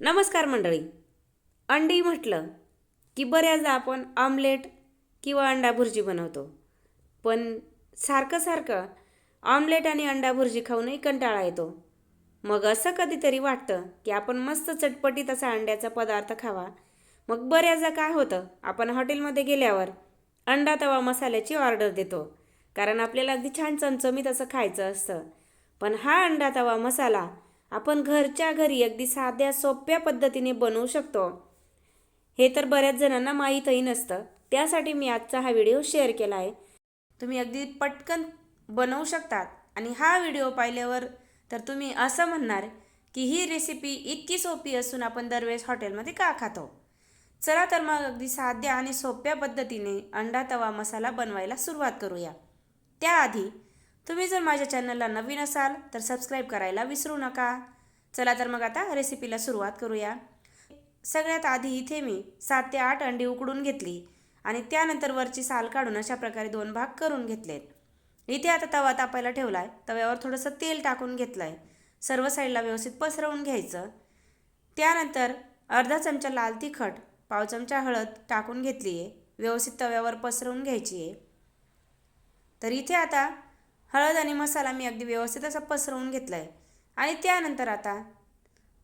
नमस्कार मंडळी. अंडी म्हटलं की बऱ्याचदा आपण ऑमलेट किंवा अंडा भुर्जी बनवतो. पण सारखं सारखं ऑमलेट आणि अंडा भुर्जी खाऊनही कंटाळा येतो. मग असं कधीतरी वाटतं की आपण मस्त चटपटीत असा अंड्याचा पदार्थ खावा. मग बऱ्याचदा काय होतं आपण हॉटेलमध्ये गेल्यावर अंडा तवा मसाल्याची ऑर्डर देतो. कारण आपल्याला अगदी छान चमचमीत असं खायचं असतं. पण हा अंडा तवा मसाला आपण घरच्या घरी अगदी साध्या सोप्या पद्धतीने बनवू शकतो. हे तर बऱ्याच जणांना माहीतही नसतं. त्यासाठी मी आजचा हा व्हिडिओ शेअर केला आहे. तुम्ही अगदी पटकन बनवू शकतात. आणि हा व्हिडिओ पाहिल्यावर तर तुम्ही असं म्हणणार की ही रेसिपी इतकी सोपी असून आपण दरवेळेस हॉटेलमध्ये का खातो? चला तर मग अगदी साध्या आणि सोप्या पद्धतीने अंडा तवा मसाला बनवायला सुरुवात करूया. त्याआधी तुम्ही जर माझ्या चॅनलला नवीन असाल तर सबस्क्राईब करायला विसरू नका. चला तर मग आता रेसिपीला सुरुवात करूया. सगळ्यात आधी इथे मी सात ते आठ अंडी उकडून घेतली आणि त्यानंतर वरची साल काढून अशा प्रकारे दोन भाग करून घेतलेत. इथे आता तवा तापायला ठेवला आहे तव्यावर थोडंसं तेल टाकून घेतलं आहे सर्व साईडला व्यवस्थित पसरवून घ्यायचं. त्यानंतर अर्धा चमचा लाल तिखट पाव चमचा हळद टाकून घेतली आहे व्यवस्थित तव्यावर पसरवून घ्यायची आहे तर इथे आता हळद आणि मसाला मी अगदी व्यवस्थित असा पसरवून घेतला आहे आणि त्यानंतर आता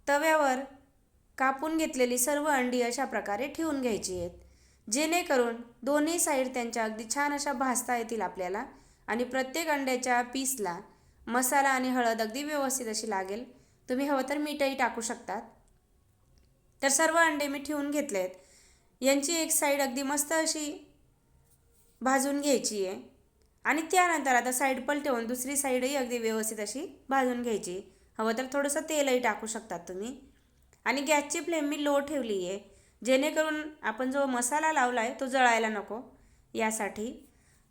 तव्यावर कापून घेतलेली सर्व अंडी अशा प्रकारे ठेवून घ्यायची आहेत. जेणेकरून दोन्ही साईड त्यांच्या अगदी छान अशा भाजता येतील आपल्याला आणि प्रत्येक अंड्याच्या पीसला मसाला आणि हळद अगदी व्यवस्थित अशी लागेल. तुम्ही हवं तर मीठही टाकू शकतात. तर सर्व अंडे मी ठेवून घेतले आहेत यांची एक साईड अगदी मस्त अशी भाजून घ्यायची आहे. आणि त्यानंतर आता साईड पलटवून दुसरी साईडही अगदी व्यवस्थित अशी भाजून घ्यायची. हवं तर थोडंसं तेलही टाकू शकतात तुम्ही. आणि गॅसची फ्लेम मी लो ठेवली आहे जेणेकरून आपण जो मसाला लावला आहे तो जळायला नको यासाठी.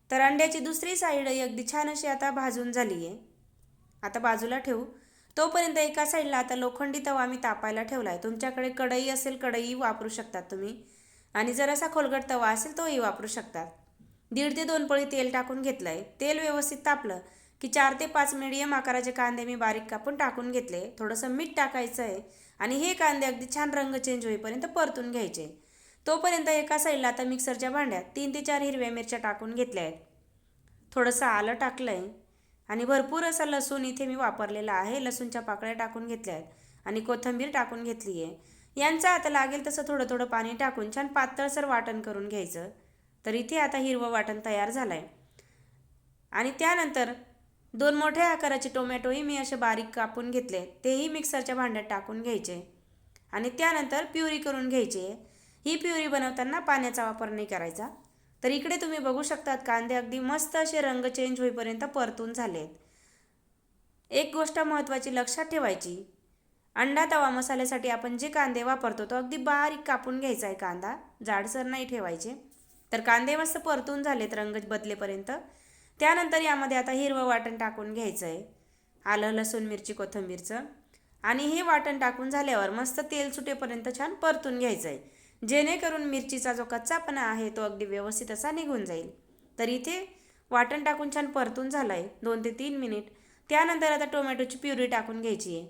तर अंड्याची दुसरी साईडही अगदी छान अशी आता भाजून झाली आहे आता बाजूला ठेवू. तोपर्यंत एका साईडला आता लोखंडी तवा मी तापायला ठेवला आहे तुमच्याकडे कढई असेल कढई वापरू शकतात तुम्ही. आणि जर असा खोलगट तवा असेल तोही वापरू शकतात. दीड ते दोन पळी तेल टाकून घेतलं आहे तेल व्यवस्थित तापलं की चार ते पाच मिडियम आकाराचे कांदे मी बारीक कापून टाकून घेतले. थोडंसं मीठ टाकायचं आहे आणि हे कांदे अगदी छान रंग चेंज होईपर्यंत परतून घ्यायचे. तोपर्यंत एका साईडला आता मिक्सरच्या भांड्यात तीन ते चार हिरव्या मिरच्या टाकून घेतल्या आहेत. थोडंसं आलं टाकलं आहे आणि भरपूर असा लसूण इथे मी वापरलेला आहे. लसूणच्या पाकळ्या टाकून घेतल्या आहेत आणि कोथिंबीर टाकून घेतली आहे यांचं आता लागेल तसं थोडं थोडं पाणी टाकून छान पातळसर वाटण करून घ्यायचं. तर इथे आता हिरवं वाटण तयार झालं आहे आणि त्यानंतर दोन मोठ्या आकाराचे टोमॅटोही मी असे बारीक कापून घेतले. तेही मिक्सरच्या भांड्यात टाकून घ्यायचे. आणि त्यानंतर प्युरी करून घ्यायची. ही प्युरी बनवताना पाण्याचा वापर नाही करायचा. तर इकडे तुम्ही बघू शकतात कांदे अगदी मस्त असे रंग चेंज होईपर्यंत परतून झालेत. एक गोष्ट महत्त्वाची लक्षात ठेवायची. अंडा तवा मसाल्यासाठी आपण जे कांदे वापरतो तो अगदी बारीक कापून घ्यायचा आहे कांदा. जाडसर नाही ठेवायचे. तर कांदे मस्त परतून झालेत रंग बदलेपर्यंत. त्यानंतर यामध्ये आता हिरवं वाटण टाकून घ्यायचं आहे आलं लसूण मिरची कोथिंबीरचं. आणि हे वाटण टाकून झाल्यावर मस्त तेल सुटेपर्यंत छान परतून घ्यायचं आहे जेणेकरून मिरचीचा जो कच्चापणा आहे तो अगदी व्यवस्थित असा निघून जाईल. तर इथे वाटण टाकून छान परतून झालं आहे दोन ते तीन मिनिट. त्यानंतर आता टोमॅटोची प्युरी टाकून घ्यायची आहे.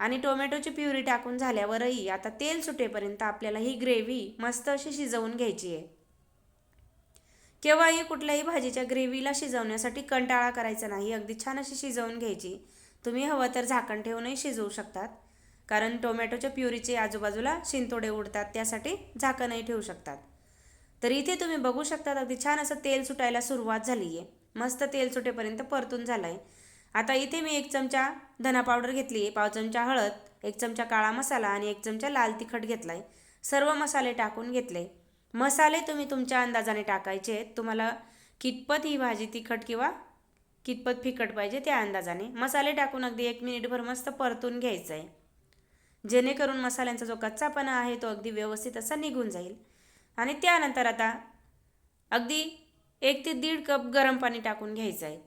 आणि टोमॅटोची प्युरी टाकून झाल्यावरही आता तेल सुटेपर्यंत आपल्याला ही ग्रेव्ही मस्त अशी शिजवून घ्यायची आहे. केव्हाही कुठल्याही भाजीच्या ग्रेव्हीला शिजवण्यासाठी कंटाळा करायचा नाही. अगदी छान अशी शिजवून घ्यायची. तुम्ही हवं तर झाकण ठेवूनही शिजवू शकतात. कारण टोमॅटोच्या प्युरीचे आजूबाजूला शिंतोडे उडतात त्यासाठी झाकणही ठेवू शकतात. तर इथे तुम्ही बघू शकतात अगदी छान असं तेल सुटायला सुरुवात झाली आहे मस्त तेल सुटेपर्यंत परतून झालं आहे आता इथे मी एक चमचा धना पावडर घेतली आहे पाव चमचा हळद एक चमचा काळा मसाला आणि एक चमचा लाल तिखट घेतला आहे सर्व मसाले टाकून घेतले. मसाले तुम्ही तुमच्या अंदाजाने टाकायचे. आहेत तुम्हाला कितपत ही भाजी तिखट किंवा कितपत फिकट पाहिजे त्या अंदाजाने. मसाले टाकून अगदी एक मिनिटभर मस्त परतून घ्यायचं आहे जेणेकरून मसाल्यांचा जो कच्चापणा आहे तो अगदी व्यवस्थित असा निघून जाईल. आणि त्यानंतर आता अगदी एक ते दीड कप गरम पाणी टाकून घ्यायचं आहे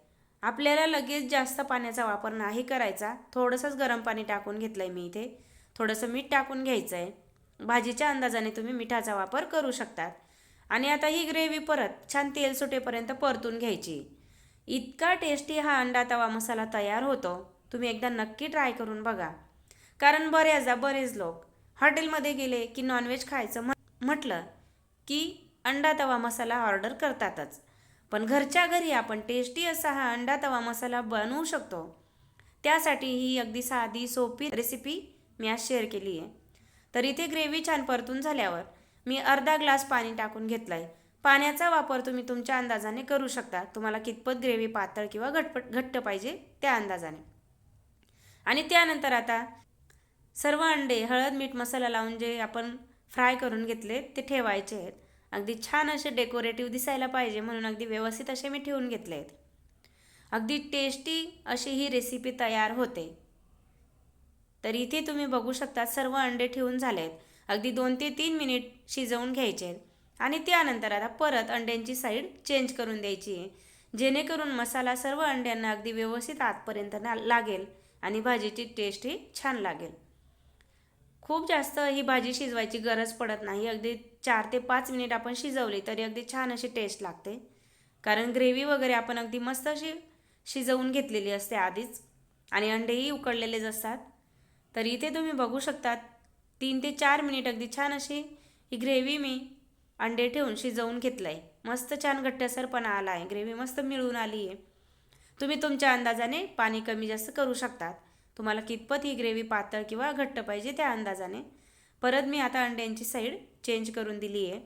आपल्याला लगेच जास्त पाण्याचा वापर नाही करायचा. थोडंसंच गरम पाणी टाकून घेतलं आहे मी इथे. थोडंसं मीठ टाकून घ्यायचं आहे भाजीच्या अंदाजाने तुम्ही मिठाचा वापर करू शकतात. आणि आता ही ग्रेव्ही परत छान तेल सुटेपर्यंत परतून घ्यायची. इतका टेस्टी हा अंडा तवा मसाला तयार होतो. तुम्ही एकदा नक्की ट्राय करून बघा. कारण बऱ्याचदा बरेच लोक हॉटेलमध्ये गेले की नॉनव्हेज खायचं म्हटलं की अंडा तवा मसाला ऑर्डर करतातच. पण घरच्या घरी आपण टेस्टी असा हा अंडा तवा मसाला बनवू शकतो. त्यासाठी ही अगदी साधी सोपी रेसिपी मी आज शेअर केली आहे तर इथे ग्रेव्ही छान परतून झाल्यावर मी अर्धा ग्लास पाणी टाकून घेतलं आहे पाण्याचा वापर तुम्ही तुमच्या अंदाजाने करू शकता. तुम्हाला कितपत ग्रेव्ही पातळ किंवा घटपट घट्ट पाहिजे त्या अंदाजाने. आणि त्यानंतर आता सर्व अंडे हळद मीठ मसाला लावून जे आपण फ्राय करून घेतले ते ठेवायचे आहेत. अगदी छान असे डेकोरेटिव्ह दिसायला पाहिजे म्हणून अगदी व्यवस्थित असे मी ठेवून घेतले आहेत. अगदी टेस्टी अशी ही रेसिपी तयार होते. तर इथे तुम्ही बघू शकता सर्व अंडे ठेवून झाले आहेत अगदी दोन ते तीन मिनिट शिजवून घ्यायचे. आहेत आणि त्यानंतर आता परत अंड्यांची साईड चेंज करून द्यायची. आहे जेणेकरून मसाला सर्व अंड्यांना अगदी व्यवस्थित आतपर्यंत ना लागेल आणि भाजीची टेस्ट ही छान लागेल. खूप जास्त ही भाजी शिजवायची गरज पडत नाही. अगदी चार ते पाच मिनिट आपण शिजवली तरी अगदी छान अशी टेस्ट लागते. कारण ग्रेव्ही वगैरे आपण अगदी मस्त अशी शिजवून घेतलेली असते आधीच. आणि अंडेही उकडलेलेच असतात. तर इथे तुम्ही बघू शकतात. तीन ते चार मिनिट अगदी छान अशी ही ग्रेव्ही मी अंडे ठेवून शिजवून घेतलं आहे मस्त छान घट्टसरपणा आला आहे ग्रेव्ही मस्त मिळून आली आहे. तुम्ही तुमच्या अंदाजाने पाणी कमी जास्त करू शकतात. तुम्हाला कितपत ही ग्रेव्ही पातळ किंवा घट्ट पाहिजे त्या अंदाजाने. परत मी आता अंड्यांची साईड चेंज करून दिली आहे.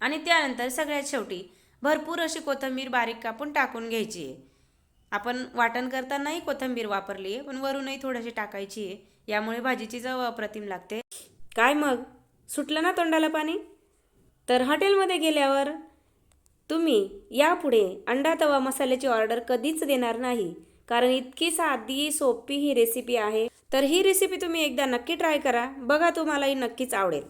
आणि त्यानंतर सगळ्यात शेवटी भरपूर अशी कोथिंबीर बारीक कापून टाकून घ्यायची आहे. आपण वाटण करतानाही कोथिंबीर वापरली आहे पण वरूनही थोडीशी टाकायची आहे. यामुळे भाजीची चव अप्रतिम लागते. काय मग? सुटलं ना तोंडाला पाणी? तर हॉटेलमध्ये गेल्यावर तुम्ही यापुढे अंडा तवा मसाल्याची ऑर्डर कधीच देणार नाही कारण इतकी साधी सोपी ही रेसिपी आहे. तर ही रेसिपी तुम्ही एकदा नक्की ट्राय करा. बघा तुम्हालाही नक्कीच आवडेल.